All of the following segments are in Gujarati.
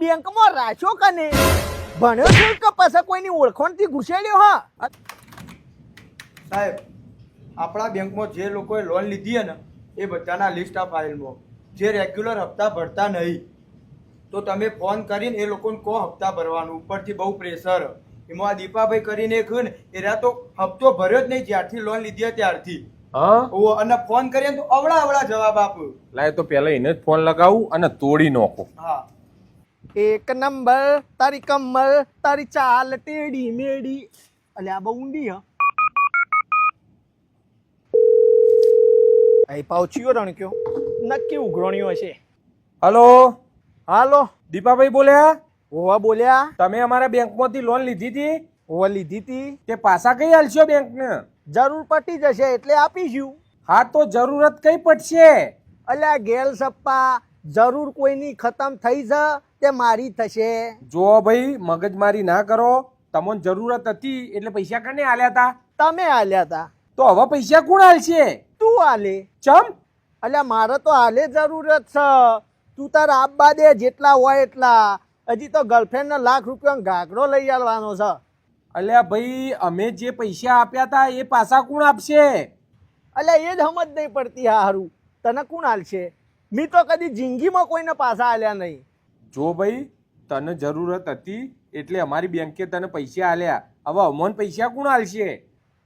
બેંકમાં રાખ્યો કને ભણ્યો છું કે પછી કોઈની ઓળખાણથી ઘૂસેડ્યો હા? સાહેબ આપણા બેંકમાં જે લોકોએ લોન લીધી હે ને એ બધાના લિસ્ટ આ ફાઇલમાં જે રેગ્યુલર હપ્તા ભરતા નહીં. તો તમે ફોન કરીને એ લોકોને કહો હપ્તા ભરવાનું. ઉપરથી બહુ પ્રેશર એમાં આ દીપાભાઈ કરીને એક ને એરા તો હપ્તો ભર્યો જ નહીં જ્યારથી લોન લીધી હોય ત્યારથી. હા? અને ફોન કરીએ તો અવળા અવળા જવાબ આપો. લાય તો પહેલા એને જ ફોન લગાવું અને તોડી નાખો. હા. એક નંબર તારી કમર તારી ચાલ ટેડી મેડી. અલે આ બહુ ઊંડી હ. અહીં રણ રણક્યો નક્કી ઉઘરણ્યો હશે હલો? હાલો. દીપાભાઈ બોલ્યા? હોવા બોલ્યા. તમે અમારા બેંકમાંથી લોન લીધી હતી? હોવા લીધી હતી. તે પાછા કઈ હાલશો બેંકને? જરૂર પટી જશે એટલે આપીશું હા તો જરૂરત કઈ પડશે અલ્યા ગેલ સપ્પા જરૂર કોઈની ખતમ થઈ જ. તે મારી થશે? જો ભાઈ મગજમારી ના કરો તમને જરૂરત હતી એટલે પૈસા કને આલ્યા હતા તમે આલ્યા હતા તો હવે પૈસા કોણ આલશે? તું આલે. ચમ? અલ્યા મારે તો હાલે જરૂરત છે. તું તાર આબા દે જેટલા હોય એટલા. હજી તો ગર્લફ્રેન્ડને લાખ રૂપિયાનો ઘાઘરો લઈ આવવાનો છે. અલ્યા ભાઈ અમે જે પૈસા આપ્યા હતા એ પાછા કોણ આપશે? અલ્યા એ જ સમજ નહીં પડતી હા હારું. તને કોણ હાલશે મી તો કદી જિંદગીમાં કોઈને પાછા આલ્યા નહીં. જો ભાઈ તને જરૂરત હતી એટલે અમારી બેંકે તને પૈસા આલ્યા. હવે અમોન પૈસા કોણ આલશે?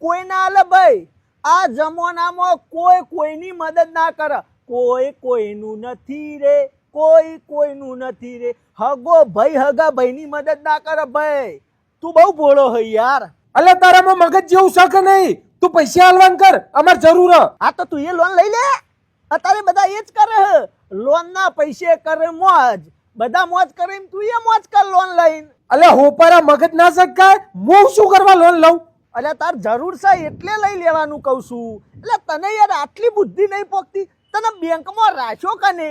કોઈ ના આલે ભાઈ. આ જમાનામાં કોઈ કોઈની મદદ ના કરે. કોઈ કોઈનું નથી રે. કોઈ કોઈનું નથી રે. હગો ભાઈ હગા ભાઈની મદદ ના કરે ભાઈ. તું બહુ ભોળો હઈ યાર. અલે તારામાં મગજ જેવું શક નહીં? તું પૈસા આલવાન કર. અમાર જરૂર. આ તો તું એ લોન લઈ લે. અત્યારે બધા એ જ કરે લોન ના પૈસે કરે મોજ. બધા મોજ કરે એમ તું એ મોજ કર લોન લઈને. અલ્યા હોપારા મગજ ના શકાય હું શું કરવા લોન લઉં? અલે તાર જરૂર છે એટલે લઈ લેવાનું કહું છું. એટલે તને યાર આટલી બુદ્ધિ નહીં પોકતી તને બેંકમાં રાખ્યો કને?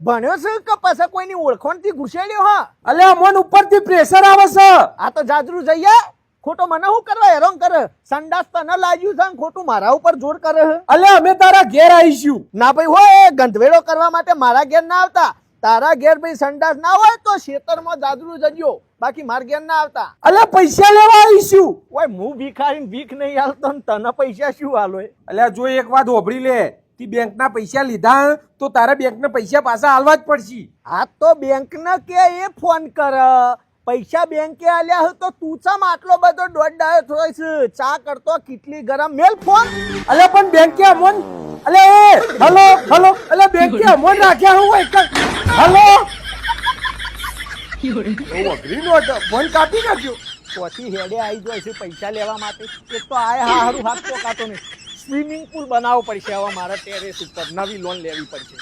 ભણ્યો છે કે પછી કોઈની ઓળખણથી ઘૂસેડ્યો હા? અલે મન ઉપરથી પ્રેશર આવે છે. આ તો જાજરૂ જઈએ. ખોટો મને શું કરવા હેરાન કરે? સંડાસ તને લાગ્યું છે ખોટું મારા ઉપર જોર કરે અલે અમે તારા ઘેર આવીશું. ના ભાઈ હોય ગંધવેડો કરવા માટે મારા ઘેર ના આવતા. તારા ઘેર ભાઈ સંડાસ ના હોય તો ખેતરમાં દાદરું જજો. બાકી માર ઘેર ના આવતા. અલે પૈસા લેવા આવીશું. ઓય હું ભીખારી ભીખ નહીં હાલતો ને તને પૈસા શું હાલો અલ્યા જો એક વાત હોભળી લે તી બેંકના પૈસા લીધા તો તારા બેંકના પૈસા પાછા હાલવા જ પડશે. આ તો બેંક ને કે એ ફોન કર. પૈસા બેંકે આલ્યા હોય તો તું ચમ આટલો બધો દોઢ ડાયો થોય છે ચા કરતો કેટલી ગરમ? મેલ ફોન. અલે પણ બેંકે અમોન અલે હલો હલો ચોથી હેડે આવી જાય છે પૈસા લેવા માટે. એક તો આય હાથ તો કાતો નહીં. સ્વિમિંગ પુલ બનાવવો પડશે હવે મારા ટેરેસ ઉપર. નવી લોન લેવી પડશે.